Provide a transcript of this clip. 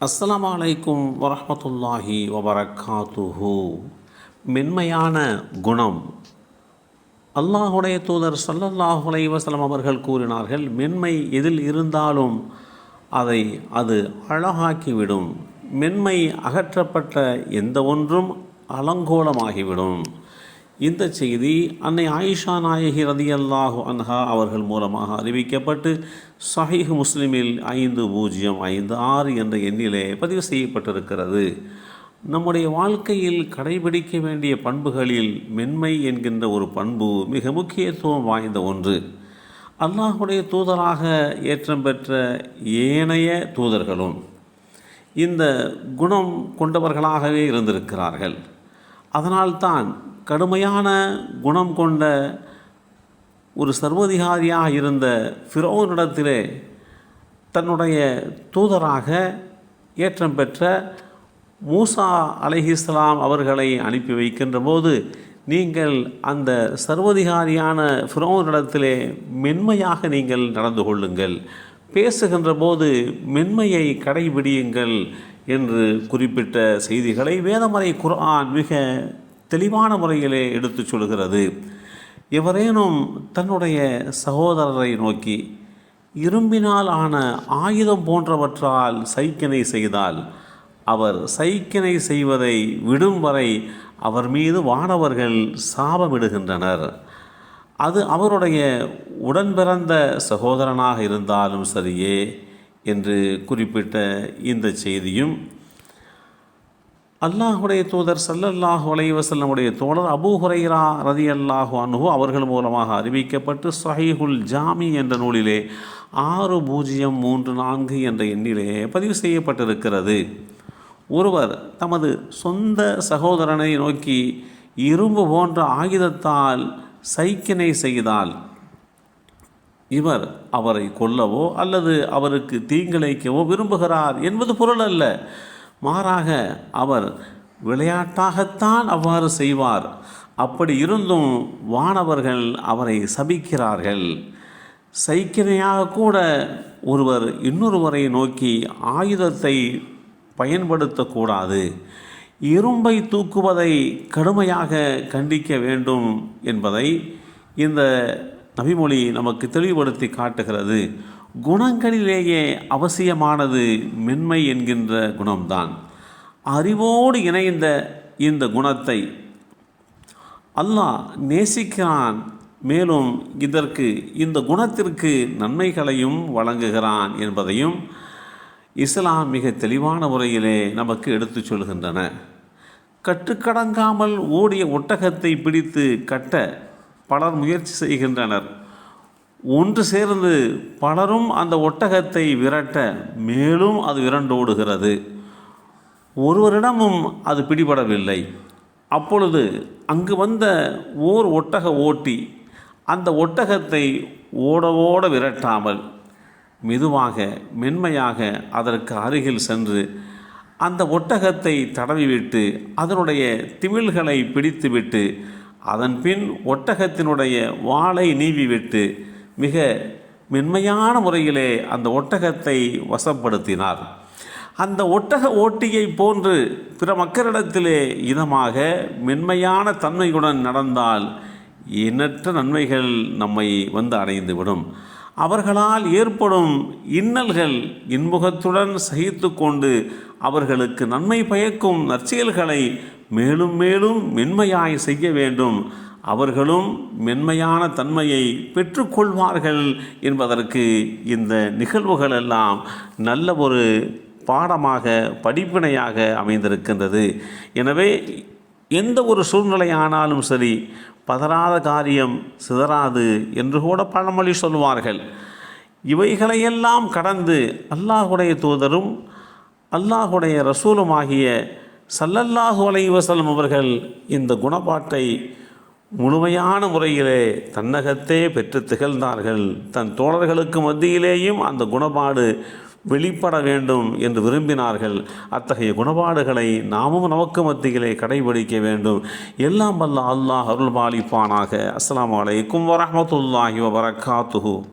அஸ்லாம் அலைக்கும் வரமத்துல்லாஹி வபரகாத்துஹு மென்மையான குணம். அல்லாஹுடைய தூதர் ஸல்லல்லாஹு அலைஹி அவர்கள் கூறினார்கள் மென்மை எதில் இருந்தாலும் அதை அது அழகாக்கிவிடும். மென்மை அகற்றப்பட்ட எந்த ஒன்றும் அலங்கோலமாகிவிடும். இந்த செய்தி அன்னை ஆயிஷா நாயகி ரதியல்லாஹு அன்ஹா அவர்கள் மூலமாக அறிவிக்கப்பட்டு சஹீஹ் முஸ்லிமில் ஐந்து பூஜ்ஜியம் ஐந்து ஆறு என்ற எண்ணிலே பதிவு செய்யப்பட்டிருக்கிறது. நம்முடைய வாழ்க்கையில் கடைபிடிக்க வேண்டிய பண்புகளில் மென்மை என்கின்ற ஒரு பண்பு மிக முக்கியத்துவம் வாய்ந்த ஒன்று. அல்லாஹுடைய தூதராக ஏற்றம் பெற்ற ஏனைய தூதர்களும் இந்த குணம் கொண்டவர்களாகவே இருந்திருக்கிறார்கள். அதனால்தான் கடுமையான குணம் கொண்ட ஒரு சர்வதிகாரியாக இருந்த ஃபிரோனிடத்திலே தன்னுடைய தூதராக ஏற்றம் பெற்ற மூசா அலைஹிஸ்லாம் அவர்களை அனுப்பி வைக்கின்ற போது நீங்கள் அந்த சர்வதிகாரியான ஃபிரோனிடத்திலே மென்மையாக நீங்கள் நடந்து கொள்ளுங்கள் பேசுகின்ற போது மென்மையை கடைபிடியுங்கள் என்று குறிப்பிட்ட செய்திகளை வேதமறை குர்ஆன் மிக தெளிவான முறையிலே எடுத்துச் சொல்கிறது. எவரேனும் தன்னுடைய சகோதரரை நோக்கி இரும்பினால் ஆன ஆயுதம் போன்றவற்றால் சைக்கினை செய்தால் அவர் சைக்கினை செய்வதை விடும் வரை அவர் மீது வானவர்கள் சாபமிடுகின்றனர். அது அவருடைய உடன் பிறந்த சகோதரனாக இருந்தாலும் சரியே என்று குறிப்பிட்ட இந்த செய்தியும் அல்லாஹுடைய தூதர் சல்லல்லாஹு அலைவசல்லமுடைய தோழர் அபூ ஹுரைரா ரதி அல்லாஹு அனுகு அவர்கள் மூலமாக அறிவிக்கப்பட்டு சஹீஹுல் ஜாமி என்ற நூலிலே ஆறு பூஜ்ஜியம் மூன்று நான்கு என்ற எண்ணிலே பதிவு செய்யப்பட்டிருக்கிறது. ஒருவர் தமது சொந்த சகோதரனை நோக்கி இரும்பு போன்ற ஆயுதத்தால் சைக்கினை செய்தால் இவர் அவரை கொல்லவோ அல்லது அவருக்கு தீங்கிழைக்கவோ விரும்புகிறார் என்பது பொருள் அல்ல. மாறாக அவர் விளையாட்டாகத்தான் அவ்வாறு செய்வார். அப்படி இருந்தும் வானவர்கள் அவரை சபிக்கிறார்கள். சைக்கினையாக கூட ஒருவர் இன்னொருவரை நோக்கி ஆயுதத்தை பயன்படுத்தக்கூடாது. இரும்பை தூக்குவதை கடுமையாக கண்டிக்க வேண்டும் என்பதை இந்த நபிமொழி நமக்கு தெளிவுபடுத்தி காட்டுகிறது. குணங்களிலேயே அவசியமானது மென்மை என்கின்ற குணம்தான். அறிவோடு இணைந்த இந்த குணத்தை அல்லாஹ் நேசிக்கிறான். மேலும் இதற்கு இந்த குணத்திற்கு நன்மைகளையும் வழங்குகிறான் என்பதையும் இஸ்லாம் மிக தெளிவான முறையிலே நமக்கு எடுத்துச் சொல்கின்றன. கட்டுக்கடங்காமல் ஓடிய ஒட்டகத்தை பிடித்து கட்ட பலர் முயற்சி செய்கின்றனர். ஒன்று சேர்ந்து பலரும் அந்த ஒட்டகத்தை விரட்ட மேலும் அது விரண்டோடுகிறது ஒருவரிடமும் அது பிடிபடவில்லை. அப்பொழுது அங்கு வந்த ஓர் ஒட்டக ஓட்டி அந்த ஒட்டகத்தை ஓட ஓட விரட்டாமல் மெதுவாக மென்மையாக அதற்கு அருகில் சென்று அந்த ஒட்டகத்தை தடவிவிட்டு அதனுடைய திமிழ்களை பிடித்துவிட்டு அதன் பின் ஒட்டகத்தினுடைய வாளை நீவிவிட்டு மிக மென்மையான முறையிலே அந்த ஒட்டகத்தை வசப்படுத்தினார். அந்த ஒட்டக ஓட்டியை போன்று பிற மக்களிடத்திலே இதமாக மென்மையான தன்மையுடன் நடந்தால் எண்ணற்ற நன்மைகள் நம்மை வந்து அடைந்துவிடும். அவர்களால் ஏற்படும் இன்னல்கள் இன்முகத்துடன் சகித்து கொண்டு அவர்களுக்கு நன்மை பயக்கும் நற்செயல்களை மேலும் மேலும் மென்மையாய் செய்ய வேண்டும். அவர்களும் மென்மையான தன்மையை பெற்றுக்கொள்வார்கள் என்பதற்கு இந்த நிகழ்வுகள் எல்லாம் நல்ல ஒரு பாடமாக படிப்பினையாக அமைந்திருக்கின்றது. எனவே எந்த ஒரு சூழ்நிலை ஆனாலும் சரி பதறாத காரியம் சிதறாது என்று கூட பழமொழி சொல்வார்கள் இவைகளையெல்லாம் கடந்து அல்லாஹுடைய தூதரும் அல்லாஹுடைய ரசூலுமாகிய சல்லல்லாஹு அலைவசலம் அவர்கள் இந்த குணப்பாட்டை முழுமையான முறையிலே தன்னகத்தே பெற்று திகழ்ந்தார்கள். தன் தோழர்களுக்கு மத்தியிலேயும் அந்த குணப்பாடு வெளிப்பட வேண்டும் என்று விரும்பினார்கள். அத்தகைய குணபாடுகளை நாமும் நமக்கு மத்தியிலே கடைபிடிக்க வேண்டும். எல்லாம் வல்ல அல்லாஹ் அருள் பாலிப்பானாக அஸ்லாம் வலைக்கும் வரமத்துல்லாஹி வபரகாத்துஹூ.